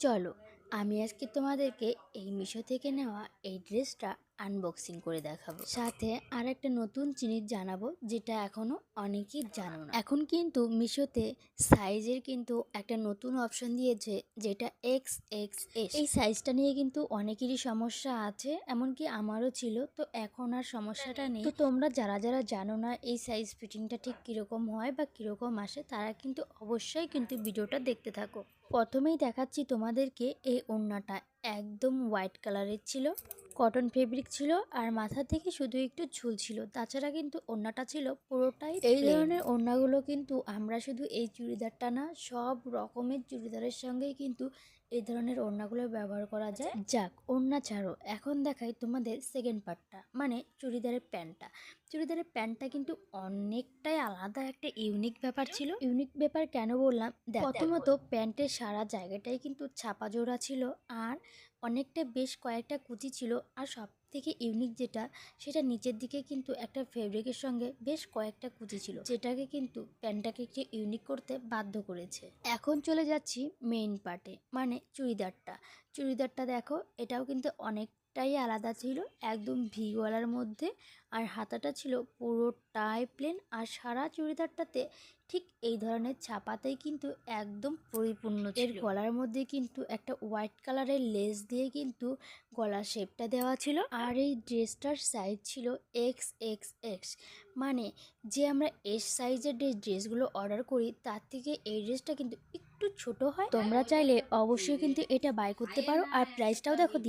চলো আমি আজকে তোমাদেরকে এই মিশো থেকে নেওয়া এই ড্রেসটা আনবক্সিং করে দেখাবো। সাথে আর একটা নতুন জিনিস জানাব, যেটা এখনও অনেকেই জানো না। এখন কিন্তু মিশোতে সাইজের কিন্তু একটা নতুন অপশন দিয়েছে, যেটা এক্স এক্স এস এই সাইজটা নিয়ে কিন্তু অনেকেরই সমস্যা আছে, এমনকি আমারও ছিল, তো এখন আর সমস্যাটা নেই। তো তোমরা যারা যারা জানো না এই সাইজ ফিটিংটা ঠিক কীরকম হয় বা কীরকম আসে, তারা কিন্তু অবশ্যই কিন্তু ভিডিওটা দেখতে থাকো। প্রথমেই দেখাচ্ছি তোমাদেরকে এই ওড়নাটা, একদম হোয়াইট কালারের ছিল। কটন ফেব্রিক ছিল আর মাথা থেকে শুধু একটু ঝুল ছিল। তাছাড়া কিন্তু ওড়নাটা ছিল পুরোটাই এই ধরনের ওড়নাগুলো কিন্তু আমরা শুধু এই চুড়িদারটা না সব রকমের চুড়িদারের সঙ্গেই কিন্তু এই ধরনের ওড়নাগুলো ব্যবহার করা যায়। যাক ওড়না ছাড়ো। এখন দেখাই তোমাদের সেকেন্ড পার্টটা মানে চুড়িদারের প্যান্টটা। চুড়িদারের প্যান্টটা কিন্তু অনেকটাই আলাদা একটা ইউনিক ব্যাপার ছিল। ইউনিক ব্যাপার কেন বললাম? দেখ, প্রথমত প্যান্টের সারা জায়গাটাই কিন্তু ছাপা জোড়া ছিল আর অনেকটা বেশ কয়েকটা কুচি ছিল আর সব থেকে ইউনিক যেটা, সেটা নিচের দিকে কিন্তু একটা ফেব্রিকের সঙ্গে বেশ কয়েকটা কুচি ছিল, যেটাকে কিন্তু প্যান্টটাকে একটু ইউনিক করতে বাধ্য করেছে। এখন চলে যাচ্ছি মেইন পার্টে মানে চুড়িদারটা। চুড়িদারটা দেখো, এটাও কিন্তু অনেকটাই আলাদা ছিল, একদম ভি গলার মধ্যে। আর হাতাটা ছিল পুরোটাই প্লেন আর সারা চুড়িদারটাতে ঠিক এই ধরনের ছাপাতেই কিন্তু একদম পরিপূর্ণ এর গলার মধ্যে কিন্তু একটা হোয়াইট কালারের লেস দিয়ে কিন্তু গলার শেপটা দেওয়া ছিল। আর এই ড্রেসটার সাইজ ছিল এক্স এক্স এক্স মানে যে আমরা এস সাইজের ড্রেসগুলো অর্ডার করি, তার থেকে এই ড্রেসটা কিন্তু একটু ছোট হয়। তোমরা চাইলে অবশ্যই কিন্তু এটা বাই করতে পারো। আর প্রাইসটাও দেখো দিয়ে